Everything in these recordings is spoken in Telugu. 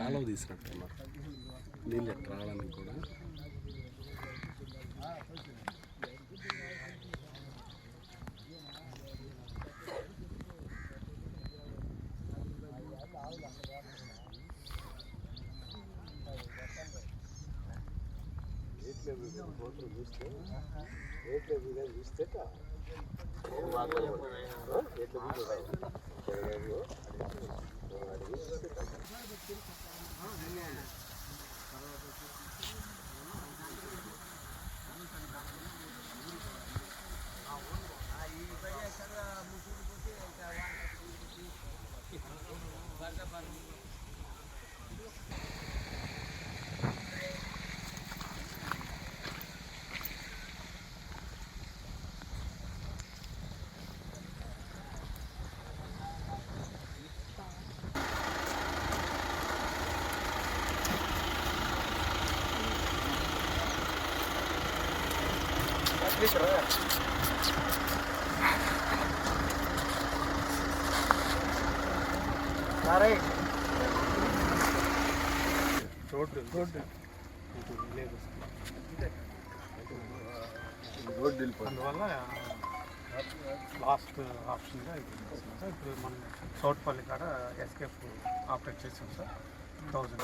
కాలువ తీసినట్టున్నారు నీళ్ళు ఎట్లా రావడానికి కూడా. చూస్తే రోడ్డు రోడ్డు రోడ్డు వెళ్ళిపోయింది అందువల్ల లాస్ట్ ఆప్షన్గా ఇది సార్. ఇప్పుడు మనం చోట్పల్లి కాడ ఎస్కేప్ ఆపరేట్ చేసాం సార్ థౌజండ్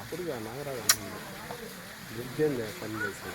அப்படியா நாகராஜ் விஜயன் பள்ளி வயசுல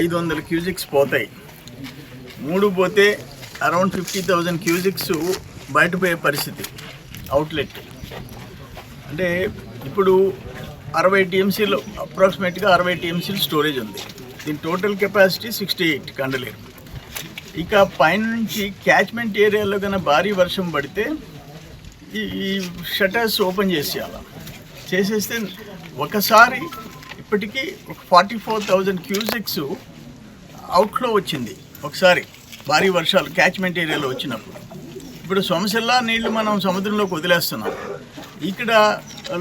ఐదు వందల క్యూజిక్స్ పోతాయి. మూడు పోతే అరౌండ్ ఫిఫ్టీ థౌజండ్ క్యూజిక్స్ బయటపోయే పరిస్థితి అవుట్లెట్. అంటే ఇప్పుడు అరవై టీఎంసీలు అప్రాక్సిమేట్గా అరవై టీఎంసీలు స్టోరేజ్ ఉంది. దీని total capacity sixty eight Kandaleru ఇక పైనుంచి క్యాచ్మెంట్ ఏరియాలో కన్నా భారీ వర్షం పడితే ఈ ఈ షటర్స్ ఓపెన్ చేసేయాలి? చేసేస్తే ఒకసారి ఇప్పటికీ ఒక ఫార్టీ ఫోర్ థౌజండ్ క్యూసెక్స్ అవుట్లో వచ్చింది. ఒకసారి భారీ వర్షాలు క్యాచ్మెంట్ ఏరియాలో వచ్చినప్పుడు. ఇప్పుడు సొమసెల్లా నీళ్ళు మనం సముద్రంలోకి వదిలేస్తున్నాం. ఇక్కడ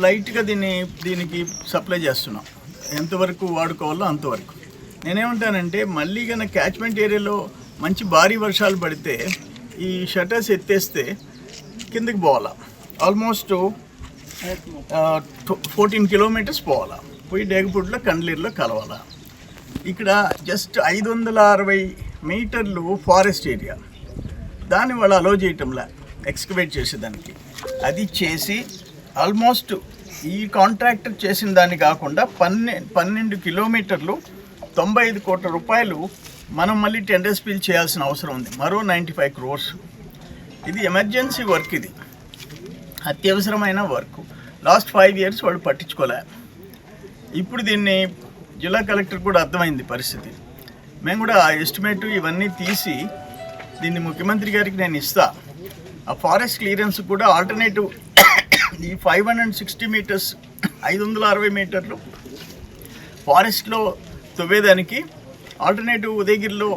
లైట్గా దీన్ని దీనికి సప్లై చేస్తున్నాం. ఎంతవరకు వాడుకోవాలో అంతవరకు. నేనేమంటానంటే మళ్ళీ కనుక క్యాచ్మెంట్ ఏరియాలో మంచి భారీ వర్షాలు పడితే ఈ షటర్స్ ఎత్తేస్తే కిందకి పోవాలా. ఆల్మోస్ట్ ఫోర్టీన్ కిలోమీటర్స్ పోవాలా. పోయి డేగపూడిలో కండ్లీరులో కలవాలా. ఇక్కడ జస్ట్ ఐదు వందల అరవై మీటర్లు ఫారెస్ట్ ఏరియా. దాన్ని వాళ్ళు అలో చేయటంలా ఎక్స్కవేట్ చేసేదానికి. అది చేసి ఆల్మోస్ట్ ఈ కాంట్రాక్టర్ చేసిన దాన్ని కాకుండా పన్నె పన్నెండు కిలోమీటర్లు తొంభై ఐదు కోట్ల రూపాయలు మనం మళ్ళీ టెండర్స్ ఫిల్ చేయాల్సిన అవసరం ఉంది. మరో నైంటీ ఫైవ్ క్రోర్స్. ఇది ఎమర్జెన్సీ వర్క్ ఇది. అత్యవసరమైన వర్క్. లాస్ట్ ఫైవ్ ఇయర్స్ వాళ్ళు పట్టించుకోలే. ఇప్పుడు దీన్ని జిల్లా కలెక్టర్ కూడా అర్థమైంది పరిస్థితి. మేము కూడా ఆ ఎస్టిమేట్ ఇవన్నీ తీసి దీన్ని ముఖ్యమంత్రి గారికి నేను ఇస్తా. ఆ ఫారెస్ట్ క్లియరెన్స్ కూడా ఆల్టర్నేటివ్ ఈ ఫైవ్ హండ్రెడ్ సిక్స్టీ మీటర్స్ ఐదు వందల అరవై మీటర్లు ఫారెస్ట్లో తవ్వేదానికి ఆల్టర్నేటివ్ ఉదయగిరిలో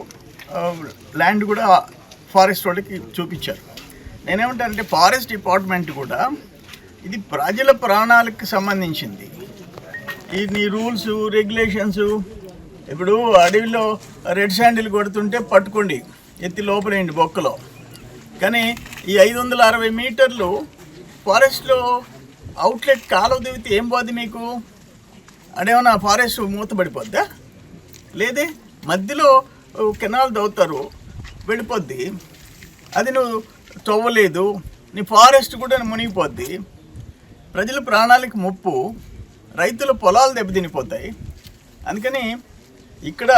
ల్యాండ్ కూడా ఫారెస్ట్ వాళ్ళకి చూపించారు. నేనేమంటానంటే ఫారెస్ట్ డిపార్ట్మెంట్ కూడా ఇది ప్రజల ప్రాణాలకు సంబంధించింది. ఈ నీ రూల్స్ రెగ్యులేషన్స్ ఇప్పుడు అడవిలో రెడ్ శాండిల్ కొడుతుంటే పట్టుకోండి. ఎత్తి లోపలేయండి బొక్కలో. కానీ ఈ ఐదు వందల అరవై మీటర్లు ఫారెస్ట్లో అవుట్లెట్ కాలువ దిగితే ఏం పోద్ది మీకు? అడేమన్నా ఫారెస్ట్ మూతపడిపోద్దా? లేదే? మధ్యలో కెనాల్ దవ్వుతారు వెళ్ళిపోద్ది. అది నువ్వు తవ్వలేదు నీ ఫారెస్ట్ కూడా మునిగిపోద్ది. ప్రజల ప్రాణాలకు ముప్పు. రైతుల పొలాలు దెబ్బతినిపోతాయి. అందుకని ఇక్కడ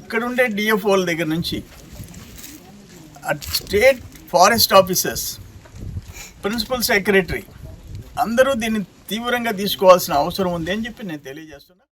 ఇక్కడుండే డిఎఫ్ఓల దగ్గర నుంచి at state forest officers principal secretary అందరూ దీన్ని తీవ్రంగా తీసుకోవాల్సిన అవసరం ఉంది అని చెప్పి నేను తెలియజేస్తున్నా.